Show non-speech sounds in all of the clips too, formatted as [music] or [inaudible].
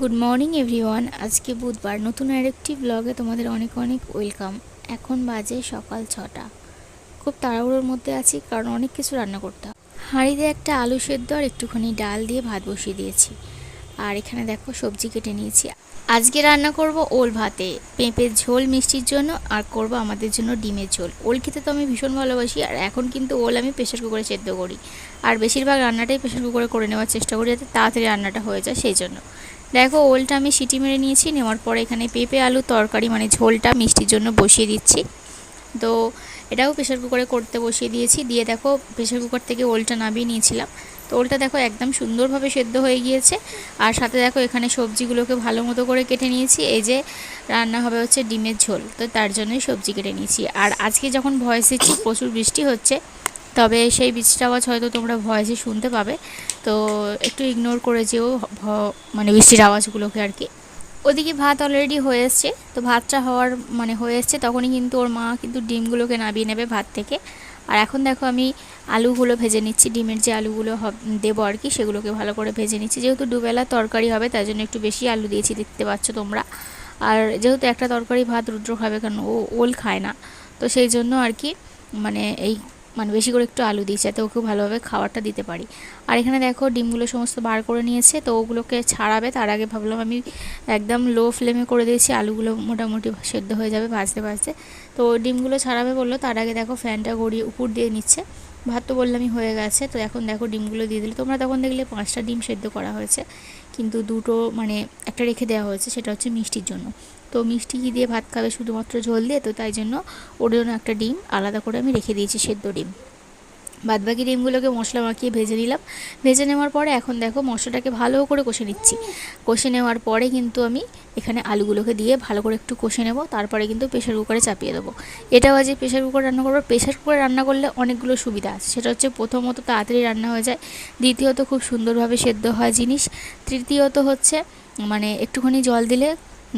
Good morning everyone আজকে বুধবার নতুন আরেকটি ব্লগে তোমাদের অনেক অনেক ওয়েলকাম এখন বাজে সকাল ছটা। খুব তাড়াহুড়োর মধ্যে আছি কারণ অনেক কিছু রান্না করতে হাঁড়িতে একটা আলু সেদ্ধ আর একটুখানি ডাল দিয়ে ভাত বসিয়ে দিয়েছি। আর এখানে দেখো সবজি কেটে নিয়েছি। আজকে রান্না করব ওল ভাতে। পেঁপের ঝোল মিষ্টির জন্য আর করব আমাদের জন্য ডিমের ঝোল। ওল খেতে তো আমি ভীষণ ভালোবাসি আর এখন কিন্তু ওল আমি প্রেশার কুকারে সেদ্ধ করি। আর বেশিরভাগ রান্নাটাই প্রেশার কুকারে করে নেওয়ার চেষ্টা করি যাতে তাড়াতাড়ি রান্নাটা হয়ে যায় সেই জন্য দেখো ওলটা আমি সিটি মেরে নিয়েছি, নেওয়ার পরে এখানে পেঁপে, আলু, তরকারি মানে ঝোলটা মিষ্টির জন্য বসিয়ে দিচ্ছি। তো এটাও প্রেশার কুকারে করতে বসিয়ে দিয়েছি। দিয়ে দেখো প্রেশার কুকার থেকে ওলটা নামিয়ে নিয়েছিলাম। তো ওলটা দেখো একদম সুন্দরভাবে সেদ্ধ হয়ে গিয়েছে। আর সাথে দেখো এখানে সবজিগুলোকে ভালো মতো করে কেটে নিয়েছি। এই যে রান্না হবে হচ্ছে ডিমের ঝোল। তো তার জন্যই সবজি কেটে নিয়েছি। আর আজকে যখন ভয়েস দিচ্ছি প্রচুর বৃষ্টি হচ্ছে, তবে সেই বৃষ্টির আওয়াজ হয়তো তোমরা ভয়েসে শুনতে পাবে। তো একটু ইগনোর করে যেও মানে বৃষ্টির আওয়াজগুলোকে আর কি। ওদিকে ভাত অলরেডি হয়ে এসছে। তো ভাতটা হওয়ার মানে হয়ে এসছে, তখনই কিন্তু ওর মা কিন্তু ডিমগুলোকে নামিয়ে নেবে ভাত থেকে। আর এখন দেখো আমি আলুগুলো ভেজে নিচ্ছি, ডিমের যে আলুগুলো দেবো আর কি, সেগুলোকে ভালো করে ভেজে নিচ্ছি। যেহেতু দুবেলা তরকারি হবে তার জন্য একটু বেশি আলু দিয়েছি, দেখতে পাচ্ছ তোমরা। আর যেহেতু একটা তরকারি ভাত রুদ্র খাবে, কারণ ও ওল খায় না। তো সেই জন্য আর কি মানে এই মানে বেশি করে একটু আলু দিই যাতে ওকে ভালোভাবে খাবারটা দিতে পারি। আর এখানে দেখো ডিমগুলো সমস্ত বার করে নিয়েছে, তো ওগুলোকে ছাড়াবে। তার আগে ভাবলাম আমি একদম লো ফ্লেমে করে দিয়েছি, আলুগুলো মোটামুটি সেদ্ধ হয়ে যাবে ভাজতে ভাজতে। তো ডিমগুলো ছাড়াবে বলল, তার আগে দেখো ফ্যানটা গড়িয়ে উপর দিয়ে নিচ্ছে। ভাত তো বললামই হয়ে গেছে, তো এখন দেখো ডিমগুলো দিয়ে দিলে। তোমরা তখন দেখলে পাঁচটা ডিম সেদ্ধ করা হয়েছে, কিন্তু দুটো মানে একটা রেখে দেওয়া হয়েছে, সেটা হচ্ছে মিষ্টির জন্য। তো মিষ্টি কি দিয়ে ভাত খাবে শুধুমাত্র ঝোল দিয়ে, তো তাই জন্য ওর জন্য একটা ডিম আলাদা করে আমি রেখে দিয়েছি সেদ্ধ ডিম। বাদবাকি ডিমগুলোকে মশলা মাখিয়ে ভেজে নিলাম। ভেজে নেওয়ার পরে এখন দেখো মশলাটাকে ভালো করে কষে নিচ্ছি। কষে নেওয়ার পরে কিন্তু আমি এখানে আলুগুলোকে দিয়ে ভালো করে একটু কষে নেব, তারপরে কিন্তু প্রেশার কুকারে চাপিয়ে দেবো। এটাও আজ প্রেশার কুকার রান্না করব। প্রেশার কুকারে রান্না করলে অনেকগুলো সুবিধা আছে। সেটা হচ্ছে প্রথমত তাড়াতাড়ি রান্না হয়ে যায়। দ্বিতীয়ত খুব সুন্দরভাবে সেদ্ধ হয় জিনিস। তৃতীয়ত হচ্ছে মানে একটুখানি জল দিলে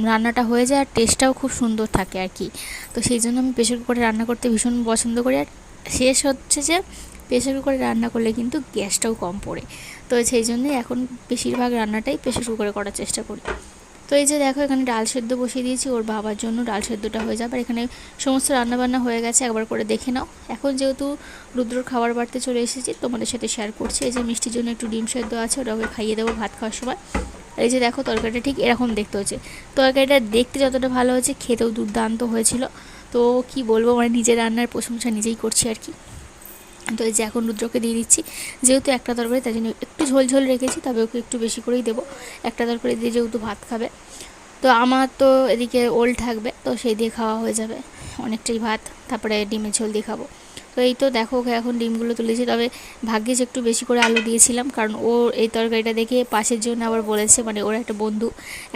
রান্নাটা হয়ে যায় আর টেস্টটাও খুব সুন্দর থাকে আর কি। তো সেই জন্য আমি প্রেশার কুকারে রান্না করতে ভীষণ পছন্দ করি। আর শেষ হচ্ছে যে প্রেশার কুকারে রান্না করলে কিন্তু গ্যাসটাও কম পড়ে। তো সেই জন্যই এখন বেশিরভাগ রান্নাটাই প্রেশার কুকারে করার চেষ্টা করি। তো এই যে দেখো, এখানে ডাল সেদ্ধ বসিয়ে দিয়েছি, ওর বাবার জন্য ডাল সেদ্ধটা হয়ে যাবে। আর এখানে সমস্ত রান্নাবান্না হয়ে গেছে, একবার করে দেখে নাও। এখন যেহেতু রুদ্রর খাবার বাড়তে চলে এসেছি, তোমাদের সাথে শেয়ার করছি। এই যে মিষ্টির জন্য একটু ডিম সেদ্ধ আছে ওটাকে খাইয়ে দেবো ভাত খাওয়ার সময়। আর এই যে দেখো, তরকারিটা ঠিক এরকম দেখতে হচ্ছে। তরকারিটা দেখতে যতটা ভালো হয়েছে, খেতেও দুর্দান্ত হয়েছিল। তো কি বলব মানে নিজের রান্নার প্রশংসা নিজেই করছি আর কি। তো এই যে এখন রুদ্রকে দিয়ে দিচ্ছি। যেহেতু একটা তরকারি তাই জন্য একটু ঝোল ঝোল রেখেছি, তবে ওকে একটু বেশি করেই দেবো। একটা তরকারি দিয়ে যেহেতু ভাত খাবে, তো আমার তো এদিকে ওল থাকবে, তো সেই দিয়ে খাওয়া হয়ে যাবে। অনেকটাই ভাত, তারপরে ডিমের ঝোল দিয়ে খাব। তো এই তো দেখো ওকে এখন ডিমগুলো তুলেছি, তবে ভাগ্যিস একটু বেশি করে আলু দিয়েছিলাম, কারণ ও এই তরকারিটা দেখে পাশের জন্য আবার বলেছে মানে ওর একটা বন্ধু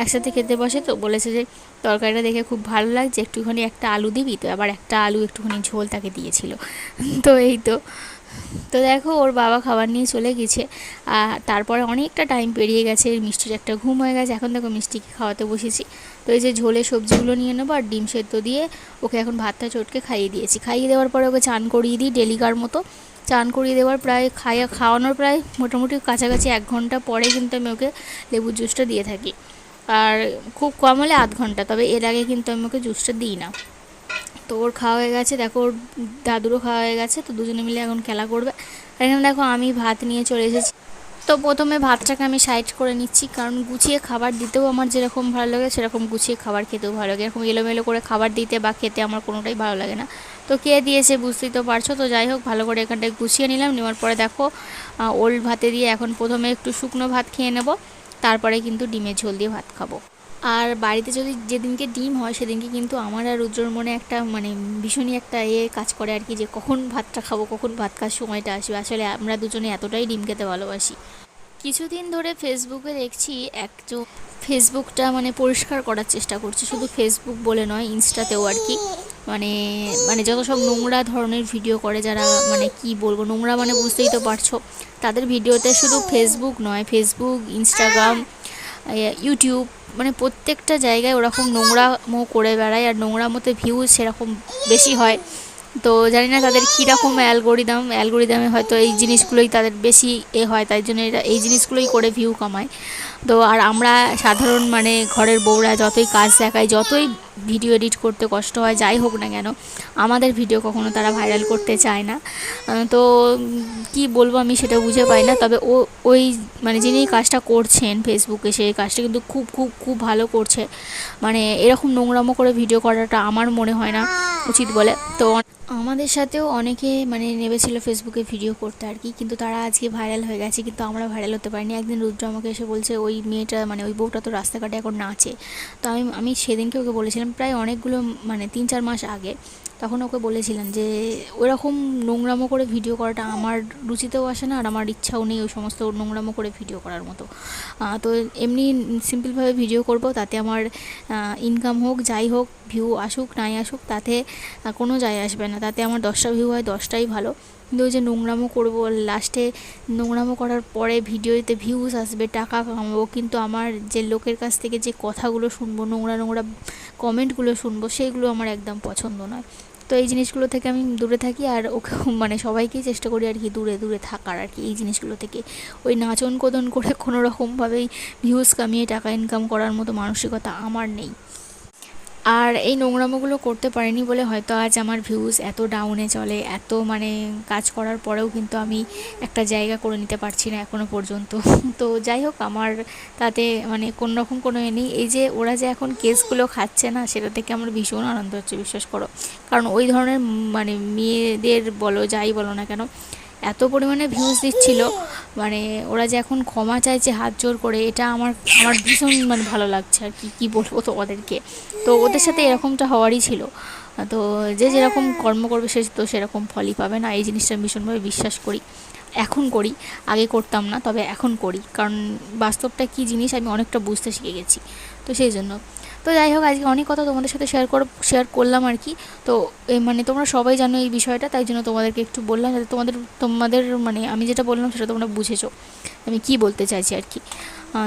একসাথে খেতে বসে, তো বলেছে যে তরকারিটা দেখে খুব ভালো লাগছে, একটুখানি একটা আলু দিবি, তো আবার একটা আলু একটুখানি ঝোল তাকে দিয়েছিল। [laughs] তো এই তো। তো দেখো, ওর বাবা খাবার নিয়ে চলে গেছে। আর তারপরে অনেকটা টাইম পেরিয়ে গেছে, মিষ্টির একটা ঘুম হয়ে গেছে। এখন দেখো, মিষ্টিকে খাওয়াতে বসেছি। তো এই যে ঝোলে সবজিগুলো নিয়ে নেব আর ডিম সেদ্ধ দিয়ে ওকে এখন ভাতটা চটকে খাইয়ে দিয়েছি। খাইয়ে দেওয়ার পরে ওকে চান করিয়ে দিই ডেলিকার মতো। চান করিয়ে দেওয়ার প্রায় খাইয়া খাওয়ানোর প্রায় মোটামুটি কাছাকাছি এক ঘণ্টা পরে কিন্তু আমি ওকে লেবুর জুসটা দিয়ে থাকি। আর খুব কম হলে আধ ঘণ্টা, তবে এর আগে কিন্তু আমি ওকে জুসটা দিই না। তো ওর খাওয়া হয়ে গেছে, দেখো ওর দাদুরও খাওয়া হয়ে গেছে, তো দুজনে মিলে এখন খেলা করবে। আর এখানে দেখো আমি ভাত নিয়ে চলে এসেছি। তো প্রথমে ভাতটাকে আমি সাইড করে নিচ্ছি, কারণ গুছিয়ে খাবার দিতেও আমার যেরকম ভালো লাগে, সেরকম গুছিয়ে খাবার খেতেও ভালো লাগে। এরকম এলোমেলো করে খাবার দিতে বা খেতে আমার কোনোটাই ভালো লাগে না। তো কে দিয়েছে বুঝতেই তো পারছ, তো যাই হোক, ভালো করে এখানটায় গুছিয়ে নিলাম। নেওয়ার পরে দেখো ওল্ড ভাতে দিয়ে এখন প্রথমে একটু শুকনো ভাত খেয়ে নেব, তারপরে কিন্তু ডিমের ঝোল দিয়ে ভাত খাব। আর বাড়িতে যদি যেদিনকে ডিম হয়, সেদিনকে কিন্তু আমার আর রুদ্রর মনে একটা মানে ভীষণই একটা এ কাজ করে আর কি, যে কখন ভাতটা খাব, কখন ভাত খাওয়ার সময়টা আসবে। আসলে আমরা দুজনে এতটাই ডিম খেতে ভালোবাসি। কিছুদিন ধরে ফেসবুকে দেখছি একজন ফেসবুকটা মানে পরিষ্কার করার চেষ্টা করছে। শুধু ফেসবুক বলে নয় ইনস্টাতেও আর কি। মানে মানে যত সব নোংরা ধরনের ভিডিও করে যারা মানে কি বলব, নোংরা মানে বুঝতেই তো পারছ। তাদের ভিডিওতে শুধু ফেসবুক নয় ফেসবুক ইনস্টাগ্রাম ইউটিউব মানে প্রত্যেকটা জায়গায় ওরকম নোংরামো করে বেড়ায় আর নোংরা নোংরামোতে ভিউজ সেরকম বেশি হয়। তো জানি না তাদের কীরকম অ্যালগোরিদাম অ্যালগোরিদামে হয়তো এই জিনিসগুলোই তাদের বেশি এ হয়, তাই জন্য এটা এই জিনিসগুলোই করে ভিউ কমায়। তো আর আমরা সাধারণ মানে ঘরের বউরা যতই কাজ দেখায়, যতই ভিডিও এডিট করতে কষ্ট হয়, যাই হোক না কেন। আমাদের ভিডিও কখনো তারা ভাইরাল করতে চায় না। তো কি বলব আমি সেটা বুঝে পাই না। তবে ও, ওই মানে যিনি কাজটা করছেন ফেসবুকে সেই কাজটা কিন্তু খুব খুব খুব ভালো করছে। মানে এরকম নোংরামো করে ভিডিও করাটা আমার মনে হয় না উচিত বলে। তো আমাদের সাথেও অনেকে মানে নেমেছিল ফেসবুকে ভিডিও করতে আর কি, কিন্তু তারা আজকে ভাইরাল হয়ে গেছে, কিন্তু আমরা ভাইরাল হতে পারিনি। একদিন রুদ্র আমাকে এসে বলছে, ওই মেয়েটা মানে ওই বউটা তো রাস্তাঘাটে এখন নাচে। তো আমি আমি সেদিনকে ওকে বলেছিলাম, প্রায় অনেকগুলো মানে তিন চার মাস আগে। তখন ওকে বলেছিলেন যে, ওরকম নোংরামো করে ভিডিও করাটা আমার রুচিতেও আসে না আর আমার ইচ্ছাও নেই ওই সমস্ত নোংরামো করে ভিডিও করার মতো। তো এমনি সিম্পলভাবে ভিডিও করব তাতে আমার ইনকাম হোক, যাই হোক ভিউ আসুক, নাই আসুক, তাতে কোনো যায় আসবে না। তাতে আমার দশটা ভিউ হয়, দশটাই ভালো। কিন্তু ওই যে নোংরামো করব লাস্টে নোংরামো করার পরে ভিডিওতে ভিউজ আসবে, টাকা কামাবো, কিন্তু আমার যে লোকের কাছ থেকে যে কথাগুলো শুনব, নোংরা নোংরা কমেন্টগুলো শুনব সেইগুলো আমার একদম পছন্দ নয়। তো এই জিনিসগুলো থেকে আমি দূরে থাকি আর ওকে [laughs] মানে সবাইকেই চেষ্টা করি আর কি দূরে দূরে থাকার আর কি এই জিনিসগুলো থেকে। ওই নাচন কোদন করে কোনো রকমভাবেই ভিউজ কামিয়ে টাকা ইনকাম করার মতো মানসিকতা আমার নেই। আর এই নোংরামোগুলো করতে পারিনি বলে হয়তো আজ আমার ভিউজ এত ডাউনে চলে, এত মানে কাজ করার পরেও কিন্তু আমি একটা জায়গা করে নিতে পারছি না এখনও পর্যন্ত। [laughs] তো যাই হোক, আমার তাতে মানে কোনো রকম কোনো এ নেই। এই যে ওরা যে এখন কেসগুলো খাচ্ছে না, সেটা থেকে আমার ভীষণ আনন্দ হচ্ছে, বিশ্বাস করো। কারণ ওই ধরনের মানে মেয়েদের বলো, যাই বলো না কেন এত পরিমাণে ভিউজ দিচ্ছিল। মানে ওরা যে এখন ক্ষমা চাইছে হাত জোর করে, এটা আমার আমার ভীষণ মানে ভালো লাগছে আর কি, কী বলব তো ওদেরকে তো ওদের সাথে এরকমটা হওয়ারই ছিল। তো যে যেরকম কর্ম করবে সে তো সেরকম ফলই পাবে না, এই জিনিসটা ভীষণভাবে বিশ্বাস করি। এখন করি, আগে করতাম না, তবে এখন করি। কারণ বাস্তবটা কী জিনিস আমি অনেকটা বুঝতে শিখে গেছি। তো সেই জন্য। তো যাই হোক, আজকে অনেক কথা তোমাদের সাথে শেয়ার কর শেয়ার করলাম আর কি। তো মানে তোমরা সবাই জানো এই বিষয়টা, তাই জন্য তোমাদেরকে একটু বললাম যাতে তোমাদের তোমাদের মানে আমি যেটা বললাম সেটা তোমরা বুঝেছ, আমি কি বলতে চাইছি আর কি।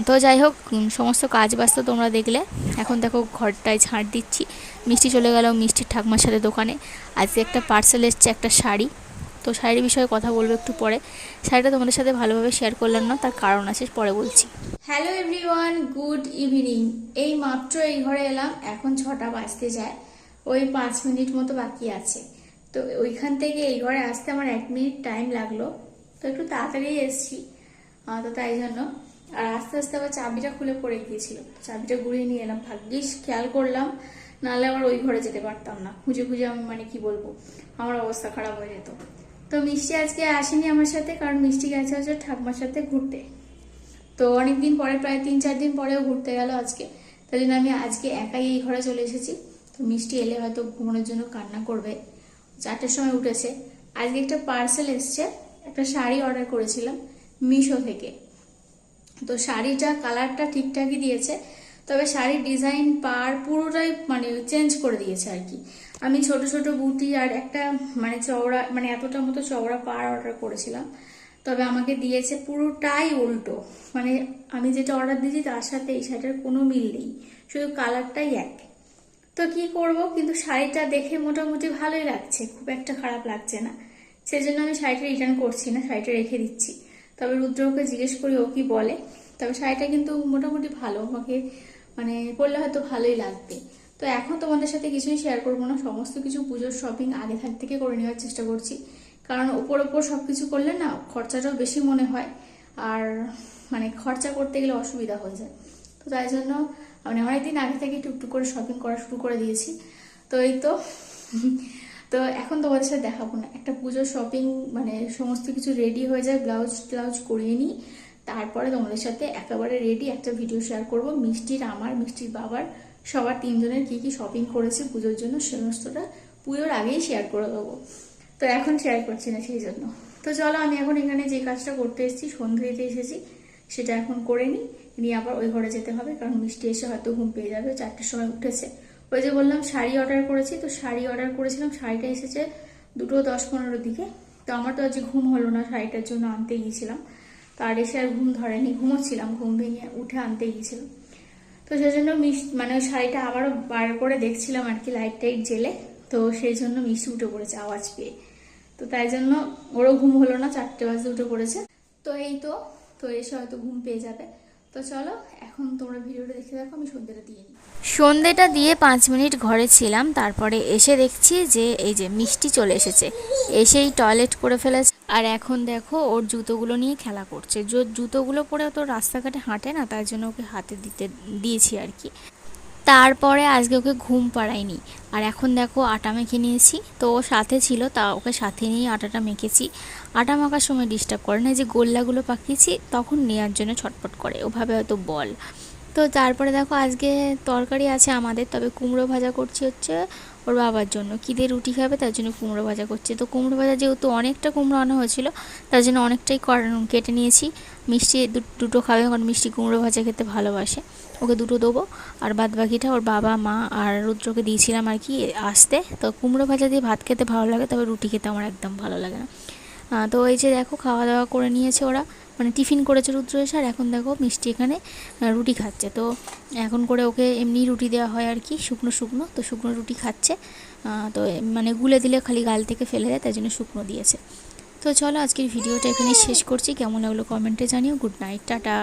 তো যাই হোক সমস্ত কাজ বাস্ত তোমরা দেখলে। এখন দেখো ঘরটায় ঝাঁট দিচ্ছি। মিষ্টি চলে গেল মিষ্টির ঠাকমার সাথে দোকানে। আজকে একটা পার্সেল এসছে, একটা শাড়ি। তো শাড়ির বিষয়ে কথা বলব একটু পরে। শাড়িটা তোমাদের সাথে ভালোভাবে শেয়ার করলাম না, তার কারণ আছে, পরে বলছি। হ্যালো এভরিওয়ান গুড ইভিনিং এই মাত্র এই ঘরে এলাম, এখন ছটা বাজতে যায়, ওই পাঁচ মিনিট মতো বাকি আছে। তো ওইখান থেকে এই ঘরে আসতে আমার এক মিনিট টাইম লাগল, তো একটু তাড়াতাড়ি এসেছি তো তাই জন্য। আর আস্তে আস্তে আবার চাবিটা খুলে পড়ে গিয়েছিল চাবিটা ঘুরিয়ে নিয়ে এলাম। ভাগ্যিস খেয়াল করলাম, নাহলে আবার ওই ঘরে যেতে পারতাম না। খুঁজে খুঁজে আমি মানে কি বলব, আমার অবস্থা খারাপ হয়ে যেত। তো মিষ্টি আজকে আসেনি আমার সাথে, কারণ মিষ্টি গেছে হচ্ছে ঠাকুমার সাথে ঘুরতে। তো অনেকদিন পরে, প্রায় তিন চার দিন পরেও ঘুরতে গেল আজকে। তাই জন্য আমি আজকে একাই এই ঘরে চলে এসেছি। তো মিষ্টি এলে হয়তো ঘুমানোর জন্য কান্না করবে। চারটের সময় উঠেছে। আজকে একটা পার্সেল এসছে। একটা শাড়ি অর্ডার করেছিলাম মিশো থেকে। তো শাড়িটা, কালারটা ঠিকঠাকই দিয়েছে। তবে শাড়ির ডিজাইন, পার পুরোটাই মানে চেঞ্জ করে দিয়েছে আর কি। আমি ছোট ছোট বুটি আর একটা মানে চওড়া মানে এতটা মতো চওড়া পার অর্ডার করেছিলাম। তবে আমাকে দিয়েছে পুরোটাই উল্টো। মানে আমি যেটা অর্ডার দিয়েছি তার সাথে এই শাড়িটার কোনো মিল নেই। শুধু কালারটাই এক। তো কি করব? কিন্তু শাড়িটা দেখে মোটামুটি ভালোই লাগছে। খুব একটা খারাপ লাগছে না। সেই জন্য আমি শাড়িটা রিটার্ন করছি না, শাড়িটা রেখে দিচ্ছি। তবে রুদ্রকে জিজ্ঞেস করি, ও কি বলে? তবে শাড়িটা কিন্তু মোটামুটি ভালো। আমাকে মানে পরলে হয়তো ভালোই লাগবে। তো এখন তোমাদের সাথে কিছুই শেয়ার করব না। সমস্ত কিছু পুজোর শপিং আগে থাক থেকে করে নেওয়ার চেষ্টা করছি। কারণ ওপর ওপর সব কিছু করলে না খরচাটাও বেশি মনে হয়। আর মানে খরচা করতে গেলে অসুবিধা হয়ে যায়। তো তাই জন্য মানে অনেকদিন আগে থেকে টুকটুক করে শপিং করা শুরু করে দিয়েছি। তো এই তো। তো এখন তোমাদের সাথে দেখাবো না। একটা পুজোর শপিং মানে সমস্ত কিছু রেডি হয়ে যায়। ব্লাউজ ট্লাউজ করিয়ে নিই। তারপরে তোমাদের সাথে একেবারে রেডি একটা ভিডিও শেয়ার করব। মিষ্টির আমার, মিষ্টির বাবার, সবার তিনজনের কি কি শপিং করেছে পুজোর জন্য সমস্তটা পুজোর আগেই শেয়ার করে দেবো। তো এখন শেয়ার করছি না সেই জন্য। তো চলো আমি এখন এখানে যে কাজটা করতে এসেছি সন্ধ্যে দিতে এসেছি, সেটা এখন করে নিই। নিয়ে আবার ওই ঘরে যেতে হবে, কারণ মিষ্টি এসে হয়তো ঘুম পেয়ে যাবে, চারটের সময় উঠেছে। ওই যে বললাম, শাড়ি অর্ডার করেছি, তো শাড়ি অর্ডার করেছিলাম, শাড়িটা এসেছে দুটো দশ পনেরোর দিকে। তো আমার তো আজকে ঘুম হলো না শাড়িটার জন্য আনতে গিয়েছিলাম। তো আর এসে আর ঘুম ধরেনি, ঘুমোচ্ছিলাম, ঘুম ভেঙে উঠে আনতে গিয়েছিলাম তো সেই জন্য মিস মানে ওই শাড়িটা আবারও বার করে দেখছিলাম আর কি লাইট টাইট জেলে, তো সেই জন্য মিষ্টি উঠে পড়েছে আওয়াজ পেয়ে। তো তাই জন্য ওরও ঘুম হলো না, চারটে বাজে উঠে পড়েছে। তো এই তো তো এসে হয়তো ঘুম পেয়ে যাবে। তো চলো, এখন তোমরা ভিডিওটা দেখে দেখো আমি সন্ধ্যেটা দিয়ে নিই। সন্ধ্যেটা দিয়ে পাঁচ মিনিট ঘরে ছিলাম, তারপরে এসে দেখছি যে এই যে মিষ্টি চলে এসেছে। এসেই টয়লেট করে ফেলেছে। আর এখন দেখো ওর জুতোগুলো নিয়ে খেলা করছে। জুতোগুলো পরে তো রাস্তাঘাটে হাঁটে না, তার জন্য ওকে হাতে দিতে, দিয়েছি আর কি। তারপরে আজকে ওকে ঘুম পাড়াইনি আর এখন দেখো আটা মেখে নিয়েছি। তো ও সাথে ছিল, তা ওকে সাথে নিয়ে আটাটা মেখেছি। আটা মাখার সময় ডিস্টার্ব করে না, যে গোল্লাগুলো পাকিয়েছি, তখন নেওয়ার জন্য ছটপট করে, ওভাবে হয়তো বল। তো তারপরে দেখো আজকে তরকারি আছে আমাদের, তবে কুমড়ো ভাজা করছি হচ্ছে ওর বাবার জন্য। কী দিয়ে রুটি খাবে, তার জন্য কুমড়ো ভাজা করছে। তো কুমড়ো ভাজা যেহেতু অনেকটা কুমড়ো আনা হয়েছিল, তার জন্য অনেকটাই কেটে নিয়েছি। মিষ্টি দুটো খাবে, কারণ মিষ্টি কুমড়ো ভাজা খেতে ভালোবাসে। ওকে দুটো দেবো। আর বাদ বাকিটা ওর বাবা, মা আর রুদ্রকে দিয়েছিলাম আর কি, আসতে। তো কুমড়ো ভাজা দিয়ে ভাত খেতে ভালো লাগে, তবে রুটি খেতে আমার একদম ভালো লাগে না। তো এই যে দেখো খাওয়া দাওয়া করে নিয়েছে ওরা। মানে টিফিন করেছে রুদ্র এসে আর এখন দেখো মিষ্টি এখানে রুটি খাচ্ছে। তো এখন করে ওকে এমনি রুটি দেওয়া হয় আর কি, শুকনো শুকনো, তো শুকনো রুটি খাচ্ছে। তো মানে গুলে দিলে খালি গাল থেকে ফেলে দেয়, তাই জন্য শুকনো দিয়েছে। তো চলো আজকের ভিডিওটা এখানে শেষ করছি। কেমন লাগল কমেন্টে জানিও। Good night, tata.